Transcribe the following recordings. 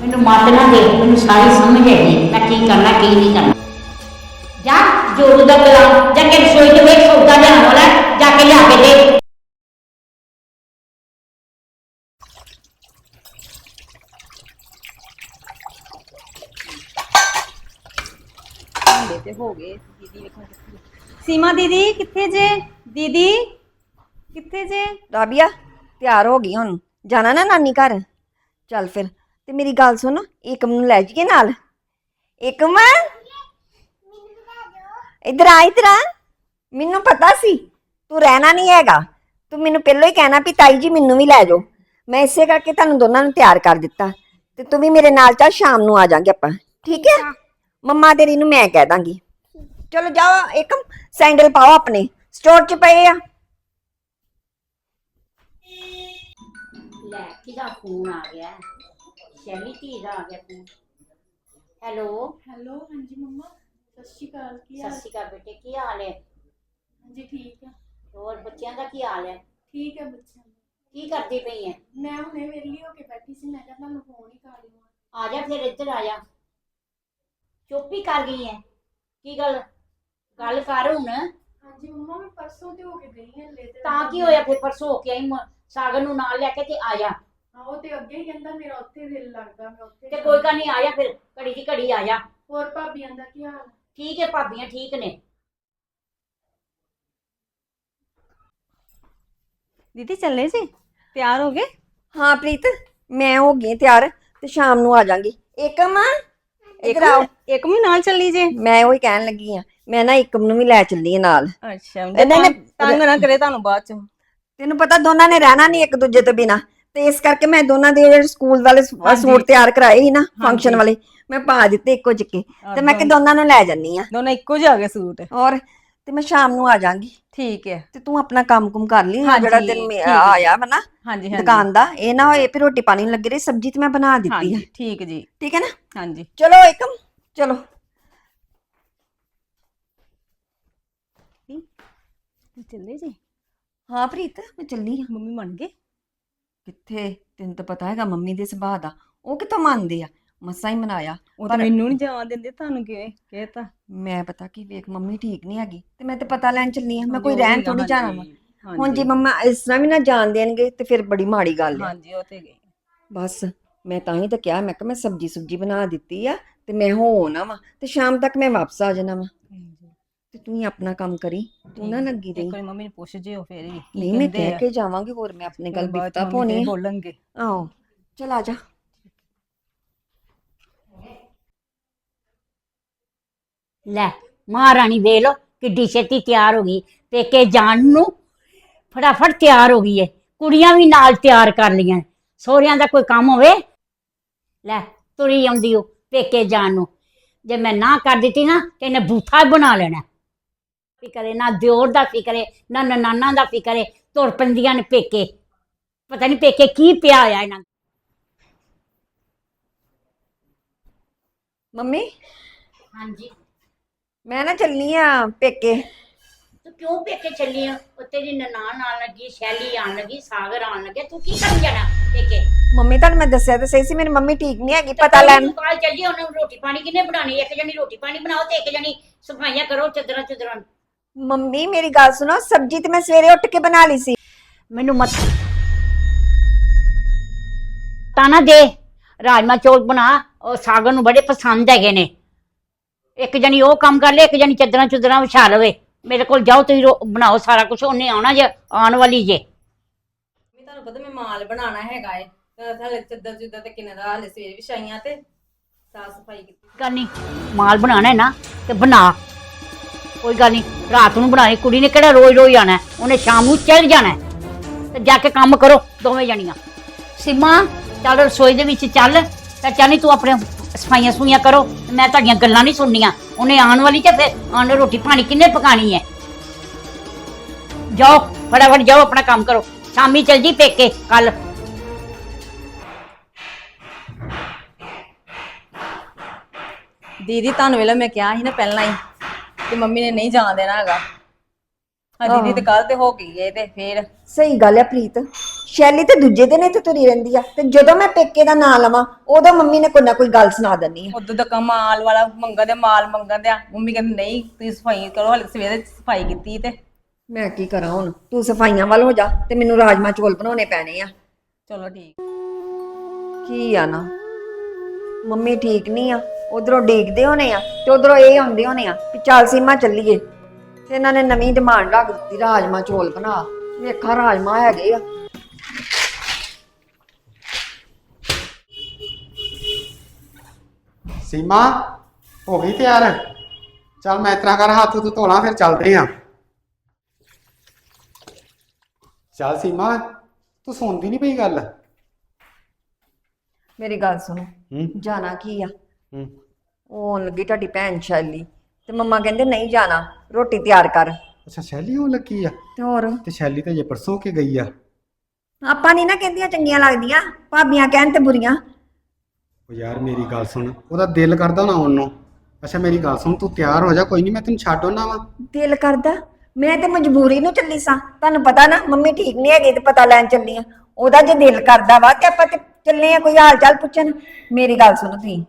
ਮੈਨੂੰ ਮੱਤ ਨਾ ਦੇ ਮੈਨੂੰ ਸਾਰੀ ਸਮਝ ਹੈਗੀ ਮੈਂ ਕੀ ਕਰਨਾ ਕੀ ਨਹੀਂ ਕਰਨਾ ਜਾ ਜੋਰੂ ਦਾ ਗਲਾ ਜਾ ਕੇ ਰਸੋਈ ਚ ਵੇਖ ਸੌਦਾ ਲਿਆਉਣ ਵਾਲਾ ਹੈ, ਜਾ ਕੇ ਲਿਆ ਕੇ ਦੇ ਭਾਂਡੇ ਤੇ ਹੋ ਗਏ ਦੀਦੀ ਵੇਖੋ ਕਿੱਥੇ ਸੀਮਾ ਦੀਦੀ ਕਿੱਥੇ ਜੇ ਦੀਦੀ ਕਿੱਥੇ ਜੇ ਰਾਬੀਆ ਤਿਆਰ ਹੋ ਗਈ ਹੁਣ ਜਾਣਾ ਨਾ ਨਾਨੀ ਘਰ ਚੱਲ ਫਿਰ ਤੇ ਮੇਰੀ ਗੱਲ ਸੁਣ ਏਕਮ ਨੂੰ ਲੈ ਜਾਈਏ ਨਾਲ? ਏਕਮ ਇਧਰ ਆ ਇਧਰ ਆ। ਮੈਨੂੰ ਪਤਾ ਸੀ ਤੂੰ ਰਹਿਣਾ ਨਹੀਂ ਹੈਗਾ। ਤੂੰ ਮੈਨੂੰ ਪਹਿਲਾਂ ਹੀ ਕਹਿਣਾ ਵੀ ਤਾਈ ਜੀ ਮੈਨੂੰ ਵੀ ਲੈ ਜਾਓ। ਮੈਂ ਇਸੇ ਕਰਕੇ ਤੁਹਾਨੂੰ ਦੋਨਾਂ ਨੂੰ ਤਿਆਰ ਕਰ ਦਿੱਤਾ। ਤੇ ਤੂੰ ਵੀ ਮੇਰੇ ਨਾਲ ਚੱਲ ਸ਼ਾਮ ਨੂੰ ਆ ਜਾਾਂਗੇ ਆਪਾਂ। ਠੀਕ ਹੈ? ਮੰਮਾ ਤੇਰੀ ਨੂੰ ਮੈਂ ਕਹਿ ਦਾਂਗੀ। ਚਲੋ ਜਾਓ ਏਕਮ ਸੈਂਡਲ ਪਾਓ ਆਪਣੇ। ਸਟੋਰ 'ਚ ਪਏ ਆ। ਲੈ ਕਿਹਦਾ ਫੋਨ ਆ ਗਿਆ? ਸ਼ੈਲੀ ਧੀ ਦਾ ਆ ਗਿਆ ਫੋਨ ਹੈਲੋ ਹੈਲੋ ਹਾਂਜੀ ਮੰਮਾ ਸਤਿ ਸ਼੍ਰੀ ਅਕਾਲ ਕੀ ਸਤਿ ਹਾਲ? ਸ਼੍ਰੀ ਅਕਾਲ ਬੇਟੇ ਕੀ ਹਾਲ ਹੈ? ਹਾਂਜੀ ਠੀਕ ਹੈ ਹੋਰ ਬੱਚਿਆਂ ਦਾ ਕੀ ਹਾਲ ਹੈ? ਠੀਕ ਹੈ ਬੱਚਿਆਂ ਦਾ। ਕੀ ਕਰਦੀ ਪਈ ਹੈ? ਮੈਂ ਹੁਣੇ ਵਿਹਲੀ ਹੋ ਕੇ ਬੈਠੀ ਸੀ ਮੈਂ ਕਿਹਾ ਤੁਹਾਨੂੰ ਫੋਨ ਹੀ ਕਰ ਲਵਾਂ। ਆ ਜਾ ਫਿਰ ਇੱਧਰ ਆ ਜਾ। ਚੁੱਪ ਹੀ ਕਰ ਗਈ ਹੈ। ਕੀ ਗੱਲ? ਗੱਲ ਕਰ ਹੁਣ। ਹਾਂਜੀ ਮੰਮਾ ਮੈਂ ਪਰਸੋਂ ਤੇ ਹੋ ਕੇ ਗਈ ਹਾਂ ਲੈ ਤੇ ਕੀ ਹੋਇਆ ਫਿਰ? ਪਰਸੋਂ ਹੋ ਕੇ ਆਈ ਮ- ਸਾਗਰ ਨੂੰ ਨਾਲ ਲੈ ਕੇ ਤੇ ਆ ਜਾ। ਹਾਂ ਉਹ ਤੇ ਅੱਗੇ ਹੀ ਕਹਿੰਦਾ ਮੇਰਾ ਉੱਥੇ ਦਿਲ ਲੱਗਦਾ ਮੈਂ ਉੱਥੇ ਤੇ ਕੋਈ ਗੱਲ ਨਹੀਂ ਆ ਜਾ ਫਿਰ ਘੜੀ ਦੀ ਘੜੀ ਆ ਜਾ। ਹੋਰ ਭਾਬੀਆਂ ਦਾ ਕੀ ਹਾਲ? ਠੀਕ ਹੈ ਭਾਬੀਆਂ ਠੀਕ ਨੇ। ਦੀਦੀ ਚੱਲੇ ਜੀ ਤਿਆਰ ਹੋ ਗਏ? ਹਾਂ ਪ੍ਰੀਤ ਮੈਂ ਹੋ ਗਈ ਤਿਆਰ ਤੇ ਸ਼ਾਮ ਨੂੰ ਆ ਜਾਾਂਗੀ। ਏਕਮ ਇਧਰ ਆਓ। ਇੱਕ ਵੀ ਨਾਲ ਚੱਲੀ ਜੇ। ਮੈਂ ਉਹੀ ਕਹਿਣ ਲੱਗੀ ਆ ਮੈਂ ਨਾ ਏਕਮ ਨੂੰ ਵੀ ਲੈ ਚੱਲੀ ਆ ਨਾਲ। ਅੱਛਾ ਇਹਨਾਂ ਨੇ- ਤੰਗ ਨਾ ਕਰੇ ਤੁਹਾਨੂੰ ਬਾਅਦ ਚ। ਤੈਨੂੰ ਪਤਾ ਦੋਨਾਂ ਨੇ ਰਹਿਣਾ ਨਹੀਂ ਇੱਕ ਦੂਜੇ ਤੋਂ ਬਿਨਾ। ਤੇ ਇਸ ਕਰਕੇ ਮੈਂ ਦੋਨਾਂ ਦੇ ਜਿਹੜੇ ਸਕੂਲ ਵਾਲੇ ਸ- ਹਾਂਜੀ। ਸੂਟ ਤਿਆਰ ਕਰਾਏ ਸੀ ਨਾ। ਫੰਕਸ਼ਨ ਵਾਲੇ ਮੈਂ ਪਾ ਦਿੱਤੇ ਇੱਕੋ ਜਿੱਕੇ ਤੇ ਮੈਂ ਕਿ ਦੋਨਾਂ ਨੂੰ ਲੈ ਜੰਨੀ ਆ ਦੋਨੇ ਇੱਕੋ ਜਿਹੇ ਆ ਗਏ ਸੂਟ? ਔਰ ਤੇ ਮੈਂ ਸ਼ਾਮ ਨੂੰ ਆ ਜਾਾਂਗੀ। ਠੀਕ ਹੈ। ਤੇ ਤੂੰ ਆਪਣਾ ਕੰਮ ਕੁਮ ਕਰ ਲਈ ਹਾਂਜੀ, ਜਿਹੜਾ ਦਿਨ ਠੀਕ ਹੈ। ਆਇਆ ਵਾ ਨਾ ਹਾਂਜੀ ਹਾਂਜੀ। ਦੁਕਾਨ ਦਾ ਇਹ ਨਾ ਹੋਏ ਵੀ ਰੋਟੀ ਪਾਣੀ ਨੂੰ ਲੱਗੇ ਰਹੀ ਸਬਜ਼ੀ ਤੇ ਮੈਂ ਬਣਾ ਦਿੱਤੀ ਹਾਂਜੀ ਹੈ ਠੀਕ ਜੀ। ਠੀਕ ਹੈ ਨਾ? ਹਾਂਜੀ। ਚਲੋ ਏਕਮ ਚਲੋ। ਚੱਲੇ ਜੀ। ਹਾਂ ਪ੍ਰੀਤ ਮੈਂ ਚੱਲੀ ਆ ਮੰਮੀ ਮੰਨ ਗਏ? ਕਿੱਥੇ? ਤੈਨੂੰ ਤਾਂ ਪਤਾ ਹੈਗਾ ਮੰਮੀ ਦੇ ਸੁਭਾਅ ਦਾ। ਉਹ ਕਿਤੋਂ ਮੰਨਦੇ ਆ? ਮਸਾਂ ਹੀ ਮਨਾਇਆ। ਉਹ ਤਾਂ ਪਰ- ਮੈਨੂੰ ਨਹੀਂ ਜਾਣ ਦਿੰਦੇ ਤੁਹਾਨੂੰ ਕਿਵੇਂ ਕਹਿਤਾ ਮੈਂ ਪਤਾ ਕੀ ਵੇਖ ਮੰਮੀ ਠੀਕ ਨਹੀਂ ਹੈਗੀ ਤੇ ਮੈਂ ਤੇ ਪਤਾ ਲੈਣ ਚੱਲੀ ਆ। ਮੈਂ ਕੋਈ ਰਹਿਣ ਥੋੜੀ ਜਾਣਾ ਵਾ। ਹੁਣ ਜੇ ਮੰਮਾ ਇਸ ਤਰ੍ਹਾਂ ਵੀ ਨਾ ਜਾਣ ਦੇਣਗੇ ਤੇ ਫਿਰ ਬੜੀ ਮਾੜੀ ਗੱਲ ਹੈ ਹਾਂਜੀ ਉਹ ਤੇ ਗਏ ਬਸ ਮੈਂ ਤਾਂ ਹੀ ਤਾਂ ਕਿਹਾ ਮੈਂ ਕਿ ਮੈਂ ਸਬਜੀ ਸੁਬਜੀ ਬਣਾ ਦਿੱਤੀ ਆ ਤੇ ਮੈਂ ਹੋ ਨਾ ਵਾ ਤੇ ਸ਼ਾਮ ਤੱਕ ਮੈਂ ਵਾਪਸ ਆ ਜਾਣਾ ਵਾ। ਤੇ ਤੂੰ ਹੀ ਆਪਣਾ ਕੰਮ ਕਰੀ ਤੂੰ ਨਾ ਲੱਗੀ ਰਹੀ ਇੱਕ ਵਾਰੀ ਮੰਮੀ ਨੂੰ ਪੁੱਛ ਜਿਓ ਫੇਰ ਹੀ ਕੀ ਨਹੀਂ ਮੈਂ ਕਹਿੰਦੇ ਕਹਿ ਆ। ਕੇ ਜਾਵਾਂਗੀ ਹੋਰ ਮੈਂ ਆਪਣੇ ਗੱਲ ਬਾਅਦ ਚ ਬਿਪਤਾ ਮੰਮੀ ਪਾਉਣੀ ਫੇਰ ਆ। ਬੋਲਣਗੇ। ਆਹੋ ਚਲ ਆ ਜਾ। ਲੈ ਮਹਾਰਾਣੀ ਵੇਖ ਲੋ ਕਿੱਡੀ ਛੇਤੀ ਤਿਆਰ ਹੋ ਗਈ ਪੇਕੇ ਜਾਣ ਨੂੰ ਫਟਾਫਟ ਤਿਆਰ ਹੋ ਗਈ ਏ। ਕੁੜੀਆਂ ਵੀ ਨਾਲ ਤਿਆਰ ਕਰ ਲਈਆਂ ਸਹੁਰਿਆਂ ਦਾ ਕੋਈ ਕੰਮ ਹੋਵੇ? ਲੈ ਤੁਰੀ ਆਉਂਦੀ ਉਹ ਪੇਕੇ ਜਾਣ ਨੂੰ। ਜੇ ਮੈਂ ਨਾ ਕਰ ਦਿੱਤੀ ਨਾ ਤੇ ਇਹਨੇ ਬੂਥਾ ਬਣਾ ਲੈਣਾ। ਫਿਕਰੇ ਨਾ ਦਿਓਰ ਦਾ ਫਿਕਰੇ ਨਾ ਨਨਾਨਾ ਦਾ ਫਿਕਰੇ ਤੁਰ ਪੈਂਦੀਆਂ ਨੇ ਪੇਕੇ। ਪਤਾ ਨਹੀਂ ਪੇਕੇ ਕੀ ਪਿਆ ਹੋਇਆ ਇਹਨਾਂ। ਮੰਮੀ? ਹਾਂਜੀ। ਮੈਂ ਨਾ ਚੱਲਨੀ ਆ ਪੇਕੇ। ਤੂੰ ਕਿਉਂ ਪੇਕੇ ਚੱਲੀ ਆ? ਉੱਤੇ ਦੀ ਨਨਾਣ ਆਣ ਲੱਗੀ ਸ਼ੈਲੀ ਆਣ ਲੱਗੀ ਸਾਗਰ ਆਣ ਲੱਗੇ। ਤੂੰ ਕੀ ਕਰਨ ਜਾਣਾ ਪੇਕੇ? ਮੰਮੀ ਤੁਹਾਨੂੰ ਮੈਂ ਦੱਸਿਆ ਤਾਂ ਸਹੀ ਸੀ ਮੇਰੀ ਮੰਮੀ ਠੀਕ ਨਹੀਂ ਹੈਗੀ ਪਤਾ ਲੈਣ। ਕਾਲ ਚੱਲੀ ਉਹਨੂੰ ਰੋਟੀ ਪਾਣੀ ਕਿੰਨੇ ਬਣਾਣੀ ਇੱਕ ਜਣੀ ਰੋਟੀ ਪਾਣੀ ਬਣਾਓ ਤੇ ਇੱਕ ਜਣੀ ਸਫਾਈਆਂ ਕਰੋ ਚਦਰਾਂ ਚਦਰਾਂ ਮੰਮੀ ਮੇਰੀ ਗੱਲ ਸੁਣੋ ਸਬਜੀ ਤੇ ਮੈਂ ਸਵੇਰੇ ਉੱਠ ਕੇ ਬਣਾ ਲਈ ਸੀ। ਮੈਨੂੰ ਮਤ ਤਾਨਾ ਦੇ ਰਾਜਮਾ ਚੌਲ ਬਣਾ ਉਹ ਸਾਗਰ ਨੂੰ ਬੜੇ ਪਸੰਦ ਹੈਗੇ ਨੇ। ਇੱਕ ਜਣੀ ਉਹ ਕੰਮ ਕਰ ਲੇ ਇੱਕ ਜਣੀ ਚਦਰਾਂ ਚੁਦਰਾਂ ਵਿਛਾ ਲਵੇ। ਮੇਰੇ ਕੋਲ ਜਾਓ ਤੁਸੀਂ ਰੋ- ਬਣਾਓ ਸਾਰਾ ਕੁਝ ਉਹਨੇ ਆਉਣਾ ਜੇ ਆਉਣ ਵਾਲੀ ਜੇ। ਮੈਂ ਤੁਹਾਨੂੰ ਪਤਾ ਮੈਂ ਮਾਲ ਬਣਾਉਣਾ ਹੈਗਾ ਏ। ਤੇ ਹਲੇ ਚੱਦਰ ਚੁੱਦਰ ਤੇ ਕਿੰਨੇ ਦਾ ਹਲੇ ਸਵੇਰ ਵਿਛਾਈਆਂ ਤੇ ਸਾਫ਼ ਸਫ਼ਾਈ ਕੀਤੀ। ਨਹੀਂ ਮਾਲ ਬਣਾਣਾ ਹੈ ਨਾ ਤੇ ਬਣਾ। ਕੋਈ ਗੱਲ ਨਹੀਂ, ਰਾਤ ਨੂੰ ਬਣਾਏ, ਕੁੜੀ ਨੇ ਕਿਹੜਾ ਰੋਜ਼ ਰੋਜ਼ ਆਣਾ ਹੈ? ਉਹਨੇ ਸ਼ਾਮ ਨੂੰ ਚੱਲ ਜਾਣਾ ਹੈ। ਤੇ ਜਾ ਕੇ ਕੰਮ ਕਰੋ, ਦੋਵੇਂ ਜਣੀਆਂ। ਸੀਮਾ, ਚੱਲ ਰਸੋਈ ਦੇ ਵਿੱਚ ਚੱਲ। ਤੇ ਚਾਹਨੀ ਤੂੰ ਆਪਣੇ ਸਫਾਈਆਂ ਸੁਈਆਂ ਕਰੋ। ਤੇ ਮੈਂ ਤੁਹਾਡੀਆਂ ਗੱਲਾਂ ਨਹੀਂ ਸੁਣਨੀਆਂ। ਉਹਨੇ ਆਉਣ ਵਾਲੀ ਤੇ ਫਿਰ ਆਉਣ ਰੋਟੀ ਪਾਣੀ ਕਿੰਨੇ ਪਕਾਣੀ ਹੈ? ਜਾਓ, ਫਟਾਫਟ ਜਾਓ, ਆਪਣਾ ਕੰਮ ਕਰੋ। ਸ਼ਾਮੀ ਚੱਲ ਜੀ ਪੇਕੇ, ਕੱਲ। ਦੀਦੀ, ਤੁਹਾਨੂੰ ਵੇਲੇ ਮੈਂ ਕਿਹਾ ਸੀ ਨਾ, ਪਹਿਲਾਂ ਹੀ। ਕਿ ਮੰਮੀ ਨੇ ਨਹੀਂ ਜਾਣ ਦੇਣਾ ਹੈਗਾ। ਹਾਂ ਦੀਦੀ ਤੇ ਕੱਲ ਤੇ ਹੋ ਗਈ ਏ ਤੇ ਫੇਰ। ਸਹੀ ਗੱਲ ਹੈ ਪ੍ਰੀਤ। ਸ਼ੈਲੀ ਤੇ ਦੂਜੇ ਦਿਨ ਇੱਥੇ ਤੁਰੀ ਰਹਿੰਦੀ ਆ। ਤੇ ਜਦੋਂ ਮੈਂ ਪੇਕੇ ਦਾ ਨਾਂ ਲਵਾਂ ਉਦੋਂ ਮੰਮੀ ਨੇ ਕੋਈ ਨਾ ਕੋਈ ਗੱਲ ਸੁਣਾ ਦਿੰਦੀ ਆ। ਉਦੋਂ ਤੱਕ ਮਾਲ ਵਾਲਾ ਮੰਗਣ ਦੇ ਮਾਲ ਮੰਗਣ ਦੇ ਮੰਮੀ ਕਹਿੰਦੀ ਨਹੀਂ ਤੁਸੀਂ ਸਫ਼ਾਈ ਕਰੋ ਹਲੇ ਸਵੇਰੇ ਸਫ਼ਾਈ ਕੀਤੀ ਤੇ। ਮੈਂ ਕੀ ਕਰਾਂ ਹੁਣ? ਤੂੰ ਸਫਾਈਆਂ ਵੱਲ ਹੋ ਜਾ ਤੇ ਮੈਨੂੰ ਰਾਜਮਾ ਚੌਲ ਬਣਾਉਣੇ ਪੈਣੇ ਆ। ਚਲੋ ਠੀਕ। ਕੀ ਆ ਨਾ? ਮੰਮੀ ਠੀਕ ਨਹੀਂ ਆ? ਉਧਰੋਂ ਡੀਕਦੇ ਹੋਣੇ ਆ ਤੇ ਉਧਰੋਂ ਇਹ ਆਉਂਦੇ ਹੋਣੇ ਆ ਕਿ ਚੱਲ ਸੀਮਾ ਚੱਲੀਏ। ਤੇ ਇਹਨਾਂ ਨੇ ਨਵੀਂ ਡਿਮਾਂਡ ਰੱਖ ਦਿੱਤੀ ਰਾਜਮਾ ਚੌਲ ਬਣਾ। ਵੇਖਾਂ ਰਾਜਮਾ ਹੈਗੇ ਆ। ਸੀਮਾ ਹੋ ਗਈ ਤਿਆਰ? ਚੱਲ ਮੈਂ ਇਤਰਾ ਕਰ ਹੱਥ ਤੂੰ ਧੋਲਾ ਫਿਰ ਚੱਲਦੇ ਆ। ਚੱਲ ਸੀਮਾ ਤੂੰ ਸੁਣਦੀ ਨਹੀਂ ਪਈ ਗੱਲ? ਮੇਰੀ ਗੱਲ ਸੁਣੋ ਹੂੰ। ਜਾਣਾ ਕੀ ਆ? ਹੂੰ। ਉਹ ਆਉਣ ਲੱਗੀ ਤੁਹਾਡੀ ਭੈਣ ਸ਼ੈਲੀ। ਤੇ ਮੰਮਾ ਕਹਿੰਦੇ ਨਹੀਂ ਜਾਣਾ ਰੋਟੀ ਤਿਆਰ ਕਰ। ਅੱਛਾ ਸ਼ੈਲੀ ਉਹ ਲੱਗੀ ਆ? ਤੇ ਹੋਰ? ਤੇ ਸ਼ੈਲੀ ਤਾਂ ਜੇ ਪਰਸੋਂ ਕੇ ਗਈ ਆ? ਆਪਾਂ ਨਹੀਂ ਨਾ ਕਹਿੰਦੀਆਂ ਚੰਗੀਆਂ ਲੱਗਦੀਆਂ ਭਾਬੀਆਂ ਕਹਿਣ ਤੇ ਬੁਰੀਆਂ। ਉਹ ਯਾਰ ਮੇਰੀ ਗੱਲ ਸੁਣ ਉਹਦਾ ਦਿਲ ਕਰਦਾ ਨਾ ਆਉਣ ਨੂੰ। ਅੱਛਾ ਮੇਰੀ ਗੱਲ ਸੁਣ ਤੂੰ ਤਿਆਰ ਹੋ ਜਾ ਕੋਈ ਨਹੀਂ ਮੈਂ ਤੈਨੂੰ ਛੱਡ ਆਉਣਾ ਵਾ। ਦਿਲ ਕਰਦਾ? ਮੈਂ ਤੇ ਮਜਬੂਰੀ ਨੂੰ ਚੱਲੀ ਸਾਂ। ਤੁਹਾਨੂੰ ਪਤਾ ਨਾ ਮੰਮੀ ਠੀਕ ਨਹੀਂ ਹੈਗੀ ਤੇ ਪਤਾ ਲੈਣ ਚੱਲੀ ਆ। ਉਹਦਾ ਜੇ ਦਿਲ ਕਰਦਾ ਵਾ ਤੇ ਆਪਾਂ ਤੇ ਚੱਲੇ ਆ ਕੋਈ ਹਾਲ ਚਾਲ ਪੁੱਛਣ। ਮੇਰੀ ਗੱਲ ਸੁਣੋ ਤੁਸੀਂ।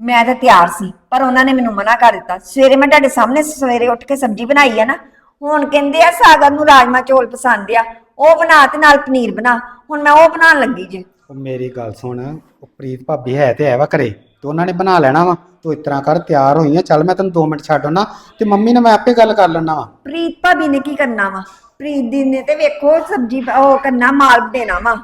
ਮੈਂ ਤਾਂ ਤਿਆਰ ਸੀ ਪਰ ਉਹਨਾਂ ਨੇ ਮੈਨੂੰ ਮਨਾ ਕਰ ਦਿੱਤਾ। ਸਵੇਰੇ ਮੈਂ ਤੁਹਾਡੇ ਸਾਹਮਣੇ ਸਵੇਰੇ ਉੱਠ ਕੇ ਸਬਜ਼ੀ ਬਣਾਈ ਆ ਨਾ ਹੁਣ ਕਹਿੰਦੇ ਆ ਸਾਗਰ ਨੂੰ ਰਾਜਮਾ ਚੌਲ ਪਸੰਦ ਆ ਉਹ ਬਣਾ ਤੇ ਨਾਲ ਪਨੀਰ ਬਣਾ ਹੁਣ ਮੈਂ ਉਹ ਬਣਾਉਣ ਲੱਗੀ ਜੇ। ਉਹ ਮੇਰੀ ਗੱਲ ਸੁਣ ਉਹ ਪ੍ਰੀਤ ਭਾਬੀ ਹੈ ਤੇ ਹੈ ਵਾ ਘਰੇ ਤੇ ਉਹਨਾਂ ਨੇ ਬਣਾ ਲੈਣਾ ਵਾ ਤੂੰ ਇਸ ਤਰ੍ਹਾਂ ਕਰ ਤਿਆਰ ਹੋਈ ਆ ਚੱਲ ਮੈਂ ਤੈਨੂੰ 2 ਮਿੰਟ ਛੱਡ ਆਉਣਾ ਤੇ ਮੰਮੀ ਨੇ ਮੈਂ ਆਪੇ ਗੱਲ ਕਰ ਲੈਣਾ ਵਾ। ਪ੍ਰੀਤ ਭਾਬੀ ਨੇ ਕੀ ਕਰਨਾ ਵਾ? ਪ੍ਰੀਤ ਦੀ ਨੇ ਤੇ ਵੇਖੋ ਸਬਜ਼ੀ ਉਹ ਕਰਨਾ ਮਾਲ ਦੇਣਾ ਵਾ।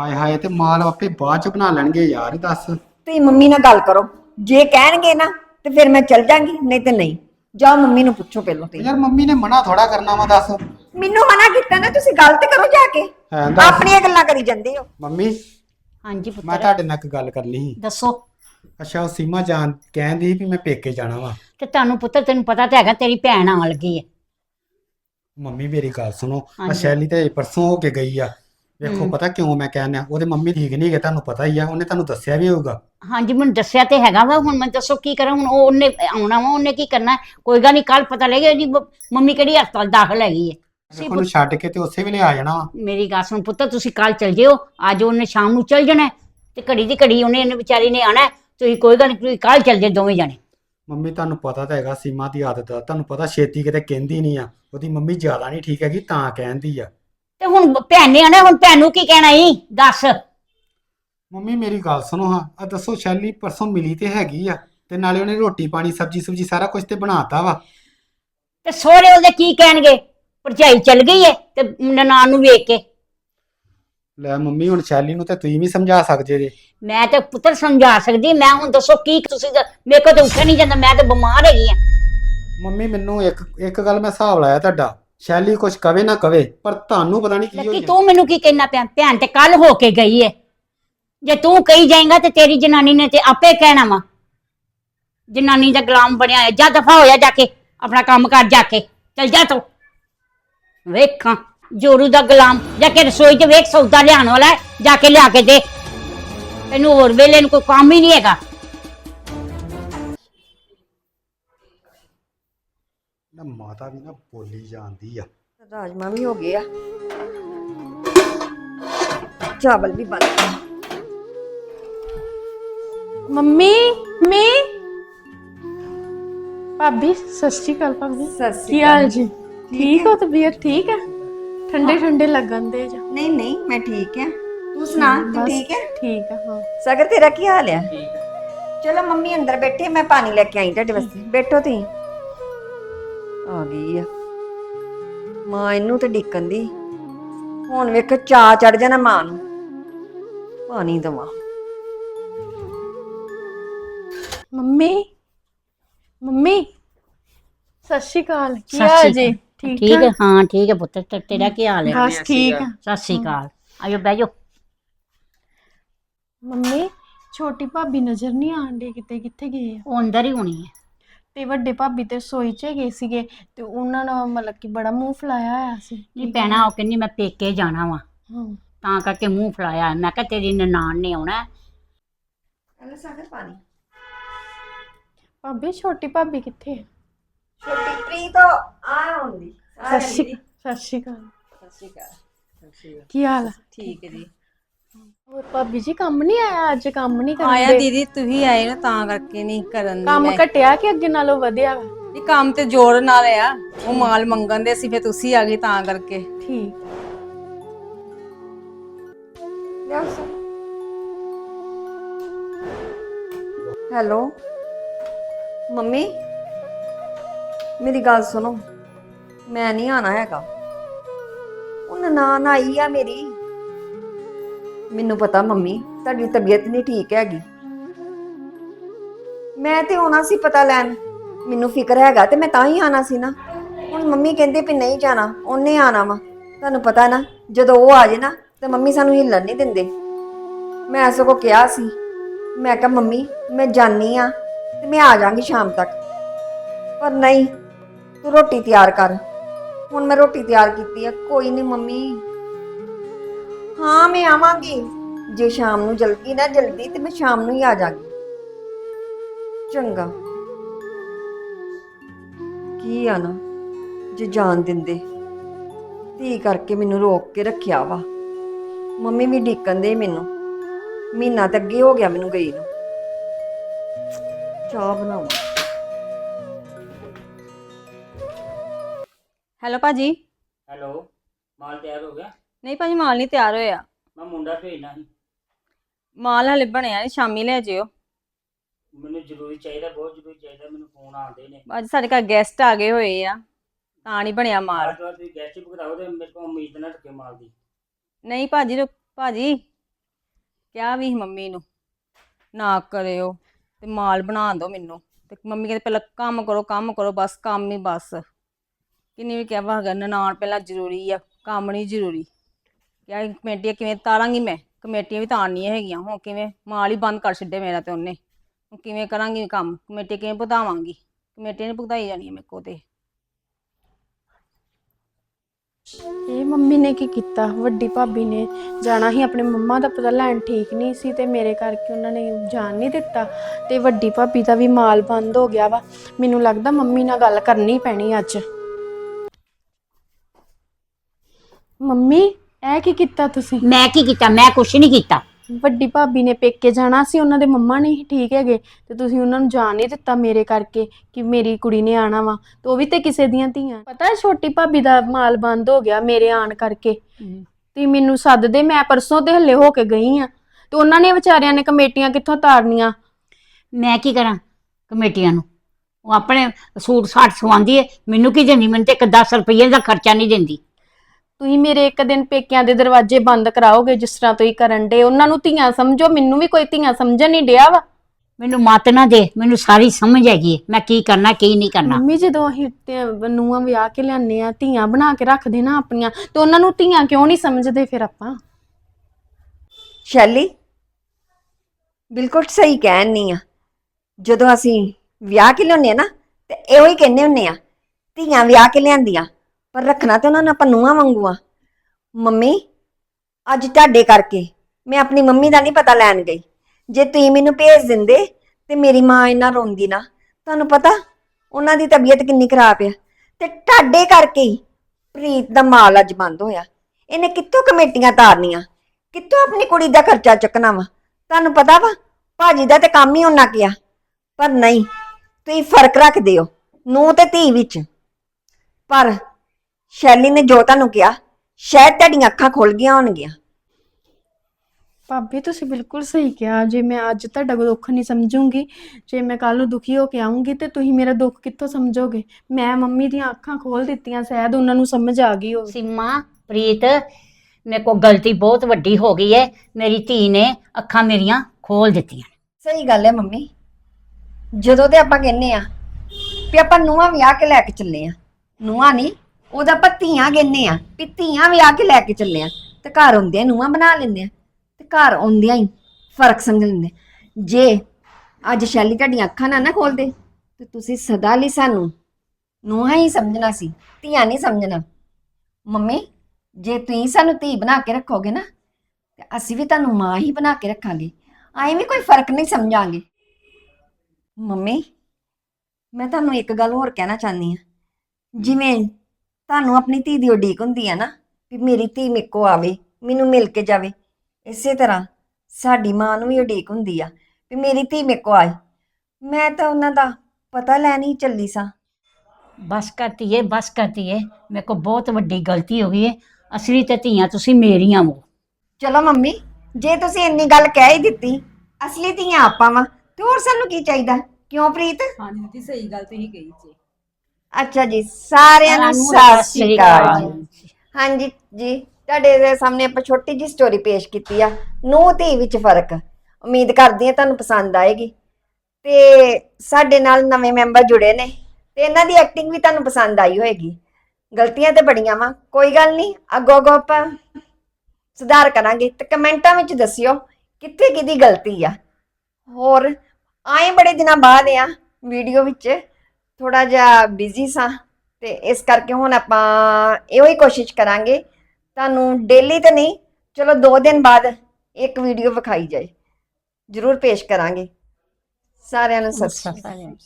ਹਾਏ ਹਾਏ ਤੇ ਮਾਲ ਆਪੇ ਬਾਅਦ ਚ ਬਣਾ ਲੈਣਗੇ ਯਾਰ ਦੱਸ। ਤੁਸੀਂ ਮੰਮੀ ਨਾਲ ਗੱਲ ਕਰੋ। ਜੇ ਕਹਿਣਗੇ ਨਾ ਤੇ ਫਿਰ ਮੈਂ ਚੱਲ ਜਾਾਂਗੀ ਨਹੀਂ ਤੇ ਨਹੀਂ। ਜਾਓ ਮੰਮੀ ਨੂੰ ਪੁੱਛੋ ਪਹਿਲਾਂ ਤੇ। ਯਾਰ ਮੰਮੀ ਨੇ ਮਨਾ ਥੋੜਾ ਕਰਨਾ ਵਾ ਦੱਸ। ਮੈਨੂੰ ਮਨਾ ਕੀਤਾ ਨਾ ਤੁਸੀਂ ਗੱਲ ਤੇ ਕਰੋ ਜਾ ਕੇ। ਹੈ ਦੱਸ। ਆਪਣੀਆਂ ਗੱਲਾਂ ਕਰੀ ਜਾਂਦੇ ਹੋ। ਮੰਮੀ ਹਾਂਜੀ ਮੈਂ ਪੁੱਤਰ ਤੁਹਾਡੇ ਨਾਲ ਇੱਕ ਗੱਲ ਕਰਨੀ ਸੀ। ਦੱਸੋ। ਅੱਛਾ ਉਹ ਸੀਮਾ ਜਾਨ ਕਹਿੰਦੀ ਵੀ ਮੈਂ ਪੇਕੇ ਜਾਣਾ ਵਾ। ਤੇ ਤੁਹਾਨੂੰ ਪੁੱਤਰ ਤੈਨੂੰ ਪਤਾ ਤਾਂ ਹੈਗਾ ਤੇਰੀ ਭੈਣ ਆਉਣ ਲੱਗੀ ਹੈ। ਮੰਮੀ ਮੇਰੀ ਗੱਲ ਸੁਣੋ। ਆ ਹਾਂਜੀ। ਸ਼ੈਲੀ ਤੇ ਪਰਸੋਂ ਹੋ ਕੇ ਗਈ ਆ। ਵੇਖੋ। ਪਤਾ ਕਿਉਂ ਮੈਂ ਕਹਿੰਨਿਆ ਉਹਦੇ ਮੰਮੀ ਠੀਕ ਨਹੀਂ ਹੈਗੇ ਤੁਹਾਨੂੰ ਪਤਾ ਹੀ ਆ ਉਹਨੇ ਤੁਹਾਨੂੰ ਦੱਸਿਆ ਵੀ ਹੋਊਗਾ। ਹਾਂਜੀ ਮੈਨੂੰ ਦੱਸਿਆ ਤੇ ਹੈਗਾ ਵਾ ਹੁਣ ਮੈਂ ਦੱਸੋ ਕੀ ਕਰਾਂ ਹੁਣ ਉਹ ਉਹਨੇ ਆਉਣਾ ਵਾ ਉਹਨੇ ਕੀ ਕਰਨਾ? ਕੋਈ ਗੱਲ ਨਹੀਂ ਕੱਲ ਪਤਾ ਲੱਗੇਗਾ ਜੀ ਮੰਮੀ ਕਿਹੜੀ ਹਸਪਤਾਲ ਦਾਖਲ ਹੈਗੀ ਹੈ। ਤੁਸੀਂ ਉਹਨੂੰ ਛੱਡ ਕੇ ਤੇ ਉਸੇ ਵੇਲੇ ਆ ਜਾਣਾ ਵਾ। ਮੇਰੀ ਗੱਲ ਸੁਣ ਪੁੱਤਰ ਤੁਸੀਂ ਕੱਲ ਚਲ ਜਿਓ ਅੱਜ ਉਹਨੇ ਸ਼ਾਮ ਨੂੰ ਚਲ ਜਾਣਾ ਹੈ, ਤੇ ਘੜੀ ਦੀ ਘੜੀ ਉਹਨੇ ਇਹਨੇ ਵਿਚਾਰੀ ਨੇ ਆਣਾ ਹੈ। ਤੁਸੀਂ ਕੋਈ ਗੱਲ ਨਹੀਂ ਤੁਸੀਂ ਕੱਲ ਚਲ ਜੇ ਦੋਵੇਂ ਜਾਣੇ। ਮੰਮੀ ਤੁਹਾਨੂੰ ਪਤਾ ਤਾਂ ਹੈਗਾ ਸੀਮਾ ਦੀ ਆਦਤ ਆ ਤੁਹਾਨੂੰ ਪਤਾ ਛੇਤੀ ਕਿਤੇ ਕਹਿੰਦੀ ਨਹੀਂ ਆ ਉਹਦੀ ਮੰਮੀ ਜ਼ਿਆਦਾ ਨਹੀਂ ਠੀਕ ਹੈਗੀ ਤਾਂ ਕਹਿੰਦੀ ਆ। ਤੇ ਹੁਣ ਭੈਣ ਨੇ ਆਣਾ ਹੁਣ ਭੈਣ ਨੂੰ ਕੀ ਕਹਿਣਾ ਈ? ਦੱਸ। ਮੰਮੀ ਮੇਰੀ ਗੱਲ ਸੁਣੋ ਹਾਂ। ਆ ਦੱਸੋ ਸ਼ੈਲੀ ਪਰਸੋਂ ਮਿਲੀ ਤੇ ਹੈਗੀ ਆ ਤੇ ਨਾਲੇ ਉਹਨੇ ਰੋਟੀ ਪਾਣੀ ਸਬਜੀ ਸੁਬਜੀ ਸਾਰਾ ਕੁਝ ਤੇ ਬਣਾਤਾ ਵਾ। ਤੇ ਸਹੁਰੇ ਉਹਦੇ ਕੀ ਕਹਿਣਗੇ? ਭਰਜਾਈ ਚਲ ਗਈ ਹੈ ਤੇ ਨਨਾਣ ਨੂੰ ਵੇਖ ਕੇ। ਲੈ ਮੰਮੀ ਹੁਣ ਸ਼ੈਲੀ ਨੂੰ ਤੇ ਤੁਸੀਂ ਵੀ ਸਮਝਾ ਸਕਦੇ ਜੇ। ਮੈਂ ਤੇ ਪੁੱਤਰ ਸਮਝਾ ਸਕਦੀ ਮੈਂ ਹੁਣ ਦੱਸੋ ਕੀ ਤੁਸੀਂ ਤਾਂ- ਮੇਰੇ ਕੋਲ ਤੇ ਉੱਠਿਆ ਨਹੀਂ ਜਾਂਦਾ ਮੈਂ ਤੇ ਬਿਮਾਰ ਹੈਗੀ ਆ। ਮੰਮੀ ਮੈਨੂੰ ਇੱਕ ਇੱਕ ਗੱਲ ਮੈਂ ਹਿਸਾਬ ਲਾਇਆ ਤੁਹਾਡਾ। ਸ਼ੈਲੀ ਕੁਝ ਕਵੇ ਨਾ ਕਵੇ ਪਰ ਤੁਹਾਨੂੰ ਪਤਾ ਨਹੀਂ ਕੀ ਲੱਕੀ ਹੋਈ ਤੂੰ ਮੈਨੂੰ ਕੀ ਕਹਿਣਾ ਪਿਆ? ਭੈਣ ਤੇ ਕੱਲ ਹੋ ਕੇ ਗਈ ਹੈ ਜੇ ਤੂੰ ਕਹੀ ਜਾਏਗਾ ਤੇ ਤੇਰੀ ਜਨਾਨੀ ਨੇ ਤੇ ਆਪੇ ਕਹਿਣਾ ਵਾ। ਜਨਾਨੀ ਦਾ ਗੁਲਾਮ ਬਣਿਆ ਹੈ ਜਾ ਦਫਾ ਹੋਇਆ ਜਾ ਕੇ ਆਪਣਾ ਕੰਮ ਕਰ ਜਾ ਕੇ। ਚਲ ਜਾ ਤੂੰ। ਵੇਖਾਂ ਜੋਰੂ ਦਾ ਗੁਲਾਮ ਜਾ ਕੇ ਰਸੋਈ 'ਚ ਵੇਖ ਸੌਦਾ ਲਿਆਉਣ ਵਾਲਾ ਹੈ, ਜਾ ਕੇ ਲਿਆ ਕੇ ਦੇ। ਇਹਨੂੰ ਹੋਰ ਵੇਲੇ ਨੂੰ ਕੋਈ ਕੰਮ ਹੀ ਨਹੀਂ ਹੈਗਾ। ਨਾ ਮਾਤਾ ਵੀ ਨਾ ਬੋਲੀ ਜਾਂਦੀ ਆ ਰਾਜਮਾ ਵੀ ਹੋ ਗਏ ਆ ਚਾਵਲ ਵੀ ਬਣ ਗਏ ਮੰਮੀ ਮੀ ਭਾਬੀ ਸਤਿ ਸ਼੍ਰੀ ਅਕਾਲ ਭਾਬੀ ਸਤਿ ਸ਼੍ਰੀ ਕੀ ਹਾਲ ਜੀ ਠੀਕ ਹੋ ਤਬੀਅਤ ਠੀਕ ਹੈ ਠੰਡੇ ਠੰਡੇ ਲੱਗਣ ਦੇ ਜਾ ਨਹੀਂ ਨਹੀਂ ਮੈਂ ਠੀਕ ਆ ਤੂੰ ਸੁਣਾ ਤੂੰ ਬਸ ਠੀਕ ਹੈ ਠੀਕ ਹੈ ਹਾਂ ਸਗਰ ਤੇਰਾ ਕੀ ਹਾਲ ਆ ਚਲੋ ਮੰਮੀ ਅੰਦਰ ਬੈਠੇ ਮੈਂ ਪਾਣੀ ਲੈ ਕੇ ਆਈ ਤੁਹਾਡੇ ਵਾਸਤੇ ਬੈਠੋ ਤੁਸੀਂ ਆ ਗਈ ਆ। ਮਾਂ ਇਹਨੂੰ ਤੇ ਡਿੱਕਣ ਦੀ। ਹੁਣ ਵੇਖ ਚਾ ਚੜ ਜਾਣਾ ਮਾਂ ਨੂੰ। ਪਾਣੀ ਦਵਾ। ਮੰਮੀ ਮੰਮੀ ਸਤਿ ਸ਼੍ਰੀ ਅਕਾਲ। ਕੀ ਸਤਿ ਹਾਲ ਸ਼੍ਰੀ ਜੀ? ਅਕਾਲ। ਠੀਕ ਹੈ ਹੈ ਠੀਕ ਹੈ ਪੁੱਤਰ ਤੇ- ਤੇਰਾ ਕੀ ਹਾਲ ਹੈ? ਬਸ ਠੀਕ ਹੈ ਸਤਿ ਸ਼੍ਰੀ ਅਕਾਲ। ਆਇਓ ਬਹਿ ਜਾਓ। ਮੰਮੀ ਛੋਟੀ ਭਾਬੀ ਨਜ਼ਰ ਨਹੀਂ ਆਉਂਦੀ ਕਿਤੇ। ਕਿੱਥੇ ਗਏ ਆ? ਉਹ ਅੰਦਰ ਹੀ ਹੋਣੀ ਹੈ ਤੇ ਵੱਡੇ ਭਾਬੀ ਤੇ ਸੋਈ 'ਚ ਗਏ ਸੀਗੇ ਤੇ ਉਹਨਾਂ ਨੇ ਮਤਲਬ ਕਿ ਬੜਾ ਮੂੰਹ ਫਲਾਇਆ ਹੋਇਆ ਸੀ। ਨਹੀਂ ਪੈਣਾ ਉਹ ਕਹਿੰਦੀ ਮੈਂ ਪੇਕੇ ਜਾਣਾ ਵਾ। ਹਾਂ। ਤਾਂ ਕਰਕੇ ਮੂੰਹ ਫਲਾਇਆ। ਮੈਂ ਕਿਹਾ ਤੇਰੀ ਨਨਾਣ ਨੇ ਆਉਣਾ। ਹੈ। ਸਾਗਰ ਪਾਣੀ। ਭਾਬੀ ਛੋਟੀ ਭਾਬੀ ਕਿੱਥੇ ਹੈ ਛੋਟੀ ਪ੍ਰੀਤ ਆ ਹੁੰਦੀ ਸਤਿ ਸ਼੍ਰੀ ਸਤਿ ਸ਼੍ਰੀ ਅਕਾਲ। ਸਤਿ ਸ਼੍ਰੀ ਅਕਾਲ। ਕੀ ਹਾਲ ਆ? ਠੀਕ ਹੈ ਜੀ। ਹੋਰ ਭਾਬੀ ਜੀ ਕੰਮ ਨਹੀਂ ਆਇਆ ਅੱਜ? ਕੰਮ ਨਹੀਂ ਆਇਆ ਕਰਦੇ ਦੀਦੀ ਤੁਸੀਂ ਆਏ ਨਾ ਤਾਂ ਕਰਕੇ ਨਹੀਂ ਕਰਨ ਦੀ ਕੰਮ ਮੈਂ। ਘਟਿਆ ਕਿ ਅੱਗੇ ਨਾਲੋਂ ਵਧਿਆ ਵਾ? ਇਹ ਕੰਮ ਤੇ ਜੋੜ ਨਾਲ ਆ। ਉਹ ਮਾਲ ਮੰਗਣ ਦੇ ਸੀ ਫਿਰ ਤੁਸੀਂ ਆ ਗਏ ਤਾਂ ਕਰਕੇ। ਠੀਕ। ਹੈਲੋ? ਮੰਮੀ? ਮੇਰੀ ਗੱਲ ਸੁਣੋ। ਮੈਂ ਨਹੀਂ ਆਣਾ ਹੈਗਾ। ਉਹ ਨਨਾਣ ਆਈ ਆ ਮੇਰੀ। ਮੈਨੂੰ ਪਤਾ ਮੰਮੀ, ਤੁਹਾਡੀ ਤਬੀਅਤ ਨਹੀਂ ਠੀਕ ਹੈਗੀ। ਮੈਂ ਤੇ ਆਉਣਾ ਸੀ ਪਤਾ ਲੈਣ। ਮੈਨੂੰ ਫਿਕਰ ਹੈਗਾ ਤੇ ਮੈਂ ਤਾਂ ਹੀ ਆਣਾ ਸੀ ਨਾ। ਹੁਣ ਮੰਮੀ ਕਹਿੰਦੇ ਵੀ ਨਹੀਂ ਜਾਣਾ, ਉਹਨੇ ਆਣਾ ਵਾ। ਤੁਹਾਨੂੰ ਪਤਾ ਨਾ, ਜਦੋਂ ਉਹ ਆ ਜੇ ਨਾ, ਤੇ ਮੰਮੀ ਸਾਨੂੰ ਹਿੱਲਣ ਨਹੀਂ ਦਿੰਦੇ। ਮੈਂ ਸਗੋਂ ਕਿਹਾ ਸੀ, ਮੈਂ ਕਿਹਾ, ਮੰਮੀ, ਮੈਂ ਜਾਣੀ ਆ ਤੇ ਮੈਂ ਆ ਜਾਾਂਗੀ ਸ਼ਾਮ ਤੱਕ। ਪਰ ਨਹੀਂ, ਤੂੰ ਰੋਟੀ ਤਿਆਰ ਕਰ। ਹੁਣ ਮੈਂ ਰੋਟੀ ਤਿਆਰ ਕੀਤੀ ਆ, ਕੋਈ ਨਹੀਂ ਮੰਮੀ। ਹਾਂ ਮੈਂ ਆਵਾਂਗੀ। ਜੇ ਸ਼ਾਮ ਨੂੰ ਜਲਦੀ ਨਾ ਜਲਦੀ ਤੇ ਮੈਂ ਸ਼ਾਮ ਨੂੰ ਹੀ ਆ ਜਾਾਂਗੀ। ਚੰਗਾ। ਕੀ ਆ ਨਾ ਜੇ ਜਾਣ ਦਿੰਦੇ। ਧੀ ਕਰਕੇ ਮੈਨੂੰ ਰੋਕ ਕੇ ਰੱਖਿਆ ਵਾ। ਮੰਮੀ ਵੀ ਢੀਕਣ ਦੇ ਮੈਨੂੰ। ਮਹੀਨਾ ਤੇ ਅੱਗੇ ਹੋ ਗਿਆ ਮੈਨੂੰ ਗਈ ਨੂੰ। ਚਾਹ ਬਣਾਵਾਂ। ਹੈਲੋ ਭਾਜੀ। ਹੈਲੋ ਮਾਲ ਤਿਆਰ ਹੋ ਗਿਆ? ਨਹੀਂ ਭਾਜੀ ਮਾਲ ਨਹੀਂ ਤਿਆਰ ਹੋਇਆ। ਮੈਂ ਮੁੰਡਾ ਭੇਜਣਾ ਸੀ। ਮਾਲ ਹਲੇ ਬਣਿਆ ਨਹੀਂ ਸ਼ਾਮੀ ਲੈ ਜਿਓ। ਮੈਨੂੰ ਜ਼ਰੂਰੀ ਚਾਹੀਦਾ ਬਹੁਤ ਜ਼ਰੂਰੀ ਚਾਹੀਦਾ ਮੈਨੂੰ ਫੋਨ ਆਉਂਦੇ ਨੇ। ਅੱਜ ਸਾਡੇ ਘਰ ਗੈਸਟ ਆ ਗਏ ਹੋਏ ਆ ਤਾਂ ਨਹੀਂ ਬਣਿਆ ਮਾਲ। ਅੱਜ ਤੁਸੀਂ ਗੈਸਟ ਭੁਗਤਾਓ ਤੇ ਮੇਰੇ ਕੋਲ ਉਮੀਦ ਨਾ ਰੱਖੇ ਮਾਲ ਦੀ। ਨਹੀਂ ਭਾਜੀ ਰੁਕ ਭਾਜੀ ਕਿਹਾ ਵੀ ਸੀ ਮੰਮੀ ਨੂੰ ਨਾ ਕਰਿਓ ਤੇ ਮਾਲ ਬਣਾ ਦਿਓ ਮੈਨੂੰ। ਤੇ ਮੰਮੀ ਕਹਿੰਦੇ ਪਹਿਲਾਂ ਕੰਮ ਕਰੋ ਕੰਮ ਕਰੋ ਬਸ ਕੰਮ ਹੀ ਬਸ। ਕਿੰਨੀ ਵੀ ਕਹਿਵਾ ਹੈਗਾ ਨਨਾਣ ਪਹਿਲਾਂ ਜ਼ਰੂਰੀ ਆ ਕੰਮ ਨਹੀਂ ਜ਼ਰੂਰੀ। ਕਿਹਾ ਕਮੇਟੀਆਂ ਕਿਵੇਂ ਤਾਰਾਂਗੀ ਮੈਂ? ਕਮੇਟੀਆਂ ਵੀ ਤਾਰਨੀਆਂ ਹੈਗੀਆਂ। ਹੁਣ ਕਿਵੇਂ ਮਾਲ ਹੀ ਬੰਦ ਕਰ ਛੱਡੇ ਮੇਰਾ ਤੇ ਉਹਨੇ। ਹੁਣ ਕਿਵੇਂ ਕਰਾਂਗੀ ਕੰਮ? ਕਮੇਟੀ ਕਿਵੇਂ ਭੁਗਤਾਵਾਂਗੀ? ਕਮੇਟੀਆਂ ਨਹੀਂ ਭੁਗਤਾਈ ਜਾਣੀਆਂ ਮੇਰੇ ਕੋ ਤੇ। ਇਹ ਮੰਮੀ ਨੇ ਕੀ ਕੀਤਾ? ਵੱਡੀ ਭਾਬੀ ਨੇ ਜਾਣਾ ਹੀ ਆਪਣੇ ਮੰਮਾ ਦਾ ਪਤਾ ਲੈਣ ਠੀਕ ਨਹੀਂ ਸੀ ਤੇ ਮੇਰੇ ਕਰਕੇ ਉਹਨਾਂ ਨੇ ਜਾਣ ਨਹੀਂ ਦਿੱਤਾ। ਤੇ ਵੱਡੀ ਭਾਬੀ ਦਾ ਵੀ ਮਾਲ ਬੰਦ ਹੋ ਗਿਆ ਵਾ। ਮੈਨੂੰ ਲੱਗਦਾ ਮੰਮੀ ਨਾਲ ਗੱਲ ਕਰਨੀ ਪੈਣੀ ਅੱਜ। ਮੰਮੀ? ਇਹ ਕੀ ਕੀਤਾ ਤੁਸੀਂ? ਮੈਂ ਕੀ ਕੀਤਾ? ਮੈਂ ਕੁਛ ਨਹੀਂ ਕੀਤਾ। ਵੱਡੀ ਭਾਬੀ ਨੇ ਪੇਕੇ ਜਾਣਾ ਸੀ ਉਹਨਾਂ ਦੇ ਮੰਮਾ ਨਹੀਂ ਠੀਕ ਹੈਗੇ ਤੇ ਤੁਸੀਂ ਉਹਨਾਂ ਨੂੰ ਜਾਣ ਨਹੀਂ ਦਿੱਤਾ ਮੇਰੇ ਕਰਕੇ ਕਿ ਮੇਰੀ ਕੁੜੀ ਨੇ ਆਣਾ ਵਾ ਤੇ ਉਹ ਵੀ ਤੇ ਕਿਸੇ ਦੀਆਂ ਧੀਆਂ। ਪਤਾ ਹੈ ਛੋਟੀ ਭਾਬੀ ਦਾ ਮਾਲ ਬੰਦ ਹੋ ਗਿਆ ਮੇਰੇ ਆਣ ਕਰਕੇ। ਤੇ ਮੈਨੂੰ ਸੱਦਦੇ ਮੈਂ ਪਰਸੋਂ ਤੇ ਹੱਲੇ ਹੋ ਕੇ ਗਈ ਆ। ਤੇ ਉਹਨਾਂ ਨੇ ਵਿਚਾਰਿਆਂ ਨੇ ਕਮੇਟੀਆਂ ਕਿੱਥੋਂ ਤਾਰਨੀਆਂ? ਮੈਂ ਕੀ ਕਰਾਂ ਕਮੇਟੀਆਂ ਨੂੰ? ਉਹ ਆਪਣੇ ਸੂਟ ਸਾਟ ਸਵਾਉਂਦੀ ਹੈ ਮੈਨੂੰ ਕੀ ਦਿੰਦੀ ਮੈਨੂੰ ਤੇ ਇੱਕ 10 ਰੁਪਏ ਦਾ ਖਰਚਾ ਨਹੀਂ ਦਿੰਦੀ। ਤੁਸੀਂ ਮੇਰੇ ਇੱਕ ਦਿਨ ਪੇਕਿਆਂ ਦੇ ਦਰਵਾਜ਼ੇ ਬੰਦ ਕਰਾਓਗੇ ਜਿਸ ਤਰ੍ਹਾਂ ਤੁਸੀਂ ਕਰਨ ਦੇ ਉਹਨਾਂ ਨੂੰ ਧੀਆਂ ਸਮਝੋ ਮੈਨੂੰ ਵੀ ਕੋਈ ਧੀਆਂ ਸਮਝਣ ਨਹੀਂ ਡਿਆ ਵਾ। ਮੈਨੂੰ ਮਤ ਨਾ ਦੇ ਮੈਨੂੰ ਸਾਰੀ ਸਮਝ ਹੈਗੀ ਹੈ। ਮੈਂ ਕੀ ਕਰਨਾ ਕੀ ਨਹੀਂ ਕਰਨਾ। ਮੰਮੀ ਜਦੋਂ ਅਸੀਂ ਤੇ ਨੂੰਹਾਂ ਵਿਆਹ ਕੇ ਲਿਆਨੇ ਆ ਧੀਆਂ ਬਣਾ ਕੇ ਰੱਖਦੇ ਨਾ ਆਪਣੀਆਂ ਤੇ ਉਹਨਾਂ ਨੂੰ ਧੀਆਂ ਕਿਉਂ ਨਹੀਂ ਸਮਝਦੇ ਫਿਰ ਆਪਾਂ? ਸ਼ੈਲੀ ਬਿਲਕੁਲ ਸਹੀ ਕਹਿਣੀ ਆ। ਜਦੋਂ ਅਸੀਂ ਵਿਆਹ ਕੇ ਲਿਆਉਂਦੇ ਆ ਨਾ ਤੇ ਇਹੋ ਹੀ ਕਹਿੰਦੇ ਹੁੰਨੇ ਆ ਧੀਆਂ ਵਿਆਹ ਕੇ ਲਿਆਂਦੀਆਂ ਪਰ ਰੱਖਣਾ ਤੇ ਉਹਨਾਂ ਨੂੰ ਆਪਾਂ ਨੂੰਹਾਂ ਵਾਂਗੂ ਆ। ਮੰਮੀ, ਅੱਜ ਤੁਹਾਡੇ ਕਰਕੇ ਮੈਂ ਆਪਣੀ ਮੰਮੀ ਦਾ ਨਹੀਂ ਪਤਾ ਲੈਣ ਗਈ। ਜੇ ਤੁਸੀਂ ਮੈਨੂੰ ਭੇਜ ਦਿੰਦੇ ਤੇ ਮੇਰੀ ਮਾਂ ਇੰਨਾ ਰੋਂਦੀ ਨਾ, ਤੁਹਾਨੂੰ ਪਤਾ ਉਹਨਾਂ ਦੀ ਤਬੀਅਤ ਕਿੰਨੀ ਖਰਾਬ ਆ। ਤੇ ਤੁਹਾਡੇ ਕਰਕੇ ਹੀ ਪ੍ਰੀਤ ਦਾ ਮਾਲ ਅੱਜ ਬੰਦ ਹੋਇਆ। ਇਹਨੇ ਕਿੱਥੋਂ ਕਮੇਟੀਆਂ ਤਾਰਨੀਆਂ? ਕਿੱਥੋਂ ਆਪਣੀ ਕੁੜੀ ਦਾ ਖਰਚਾ ਚੁੱਕਣਾ ਵਾ? ਤੁਹਾਨੂੰ ਪਤਾ ਵਾ, ਭਾਜੀ ਦਾ ਤੇ ਕੰਮ ਹੀ ਉਹਨਾਂ ਕਿਆ ਪਰ ਨਹੀਂ, ਤੁਸੀਂ ਫ਼ਰਕ ਰੱਖਦੇ ਹੋ ਨੂੰ ਤੇ ਧੀ ਵਿੱਚ। ਪਰ ਸ਼ੈਲੀ ਨੇ ਜੋ ਤੁਹਾਨੂੰ ਕਿਹਾ ਸ਼ਾਇਦ ਤੁਹਾਡੀਆਂ ਅੱਖਾਂ ਖੁੱਲ ਗਈਆਂ ਹੋਣਗੀਆਂ। ਭਾਬੀ ਤੁਸੀਂ ਬਿਲਕੁਲ ਸਹੀ ਕਿਹਾ। ਜੇ ਮੈਂ ਅੱਜ ਤੁਹਾਡਾ ਦੁੱਖ ਨਹੀਂ ਸਮਝੂੰਗੀ ਜੇ ਮੈਂ ਕੱਲ ਨੂੰ ਦੁਖੀ ਹੋ ਕੇ ਆਉਂਗੀ ਤੇ ਤੁਸੀਂ ਮੇਰਾ ਦੁੱਖ ਕਿੱਥੋਂ ਸਮਝੋਗੇ? ਮੈਂ ਮੰਮੀ ਦੀਆਂ ਅੱਖਾਂ ਖੋਲ ਦਿੱਤੀਆਂ ਸ਼ਾਇਦ ਉਹਨਾਂ ਨੂੰ ਸਮਝ ਆ ਗਈ ਹੋਵੇ। ਸੀਮਾ ਪ੍ਰੀਤ ਮੇਰੇ ਕੋਲ ਗਲਤੀ ਬਹੁਤ ਵੱਡੀ ਹੋ ਗਈ ਹੈ। ਮੇਰੀ ਧੀ ਨੇ ਅੱਖਾਂ ਮੇਰੀਆਂ ਖੋਲ ਦਿੱਤੀਆਂ। ਸਹੀ ਗੱਲ ਹੈ ਮੰਮੀ। ਜਦੋਂ ਤੇ ਆਪਾਂ ਕਹਿੰਨੇ ਆ ਵੀ ਆਪਾਂ ਨੂੰਹਾਂ ਵਿਆਹ ਕੇ ਲੈ ਕੇ ਚੱਲੇ ਆ ਨੂੰਹਾਂ ਨਹੀਂ ਉਹਦਾ ਆਪਾਂ ਧੀਆਂ ਕਹਿੰਦੇ ਆ ਵੀ ਧੀਆਂ ਵਿਆਹ ਕੇ ਲੈ ਕੇ ਚੱਲੇ ਆ ਤੇ ਘਰ ਹੁੰਦਿਆਂ ਨੂੰਹਾਂ ਬਣਾ ਲੈਂਦੇ ਆ ਤੇ ਘਰ ਆਉਂਦਿਆਂ ਹੀ ਫ਼ਰਕ ਸਮਝ ਲੈਂਦੇ ਆ। ਜੇ ਅੱਜ ਸ਼ੈਲੀ ਤੁਹਾਡੀਆਂ ਅੱਖਾਂ ਨਾ ਨਾ ਖੋਲਦੇ, ਤੇ ਤੁਸੀਂ ਸਦਾ ਲਈ ਸਾਨੂੰ ਨੂੰਹਾਂ ਹੀ ਸਮਝਣਾ ਸੀ, ਧੀਆਂ ਨਹੀਂ ਸਮਝਣਾ। ਮੰਮੀ, ਜੇ ਤੁਸੀਂ ਸਾਨੂੰ ਧੀ ਬਣਾ ਕੇ ਰੱਖੋਗੇ ਨਾ, ਤੇ ਅਸੀਂ ਵੀ ਤੁਹਾਨੂੰ ਮਾਂ ਹੀ ਬਣਾ ਕੇ ਰੱਖਾਂਗੇ। ਐਂ ਵੀ ਕੋਈ ਫ਼ਰਕ ਨਹੀਂ ਸਮਝਾਂਗੇ। ਮੰਮੀ, ਮੈਂ ਤੁਹਾਨੂੰ ਇੱਕ ਗੱਲ ਹੋਰ ਕਹਿਣਾ ਚਾਹੁੰਦੀ ਆ ਜਿਵੇਂ ਤੁਹਾਨੂੰ ਆਪਣੀ ਧੀ ਦੀ ਉਡੀਕ ਹੁੰਦੀ ਆ ਨਾ ਵੀ ਮੇਰੀ ਧੀ ਮੇਰੇ ਕੋ ਆਵੇ ਮੈਨੂੰ ਮਿਲ ਕੇ ਜਾਵੇ। ਇਸੇ ਤਰ੍ਹਾਂ ਸਾਡੀ ਮਾਂ ਨੂੰ ਵੀ ਉਡੀਕ ਹੁੰਦੀ ਆ ਵੀ ਮੇਰੀ ਧੀ ਮੇਰੇ ਕੋ ਆਏ। ਮੈਂ ਤਾਂ ਉਹਨਾਂ ਦਾ ਪਤਾ ਲੈਣ ਹੀ ਚੱਲੀ ਸਾਂ। ਬਸ ਕਰਤੀ ਏ ਬਸ ਕਰਤੀ ਏ ਮੇਰੇ ਕੋ ਬਹੁਤ ਵੱਡੀ ਗਲਤੀ ਹੋ ਗਈ ਏ। ਅਸਲੀ ਤੇ ਧੀਆਂ ਤੁਸੀਂ ਮੇਰੀਆਂ ਹੋ। ਚਲੋ ਮੰਮੀ ਜੇ ਤੁਸੀਂ ਇੰਨੀ ਗੱਲ ਕਹਿ ਹੀ ਦਿੱਤੀ ਅਸਲੀ ਧੀਆਂ ਆਪਾਂ ਵਾਂ ਤੇ ਹੋਰ ਸਾਨੂੰ ਕੀ ਚਾਹੀਦਾ? ਕਿਉਂ ਪ੍ਰੀਤ? ਹਾਂਜੀ ਦੀਦੀ ਸਹੀ ਗੱਲ ਤੁਸੀਂ ਕਹੀ ਜੀ। ਅੱਛਾ ਜੀ ਸਾਰਿਆਂ ਨੂੰ ਸਤਿ ਸ਼੍ਰੀ ਅਕਾਲ ਜੀ। ਹਾਂਜੀ ਜੀ ਤੁਹਾਡੇ ਦੇ ਸਾਹਮਣੇ ਆਪਾਂ ਛੋਟੀ ਜੀ ਸਟੋਰੀ ਪੇਸ਼ ਕੀਤੀ ਆ। ਨੂੰਹ ਧੀ ਵਿੱਚ ਫ਼ਰਕ। ਉਮੀਦ ਕਰਦੀ ਹਾਂ ਤੁਹਾਨੂੰ ਪਸੰਦ ਆਏਗੀ। ਤੇ ਸਾਡੇ ਨਾਲ ਨਵੇਂ ਮੈਂਬਰ ਜੁੜੇ ਨੇ। ਤੇ ਇਹਨਾਂ ਦੀ ਐਕਟਿੰਗ ਵੀ ਤੁਹਾਨੂੰ ਪਸੰਦ ਆਈ ਹੋਏਗੀ। ਗਲਤੀਆਂ ਤੇ ਬੜੀਆਂ ਵਾ। ਕੋਈ ਗੱਲ ਨਹੀਂ ਅੱਗੋਂ ਅੱਗੋਂ ਆਪਾਂ ਸੁਧਾਰ ਕਰਾਂਗੇ। ਤੇ ਕਮੈਂਟਾਂ ਵਿੱਚ ਦੱਸਿਓ ਕਿੱਥੇ ਕਿਹਦੀ ਗਲਤੀ ਆ। ਹੋਰ ਆਏ ਬੜੇ ਦਿਨਾਂ ਬਾਅਦ ਆ ਵੀਡੀਓ ਵਿੱਚ। ਥੋੜਾ ਜਿਹਾ ਬਿਜ਼ੀ ਸਾਂ ਤੇ ਇਸ ਕਰਕੇ ਹੁਣ ਆਪਾਂ ਇਹੋ ਹੀ ਕੋਸ਼ਿਸ਼ ਕਰਾਂਗੇ। ਤੁਹਾਨੂੰ ਡੇਲੀ ਤਾਂ ਨਹੀਂ ਚਲੋ 2 ਦਿਨ ਬਾਅਦ ਇੱਕ ਵੀਡੀਓ ਵਿਖਾਈ ਜਾਏ। ਜ਼ਰੂਰ ਪੇਸ਼ ਕਰਾਂਗੇ। ਸਾਰਿਆਂ ਨੂੰ ਸਤਿ ਸ਼੍ਰੀ ਅਕਾਲ।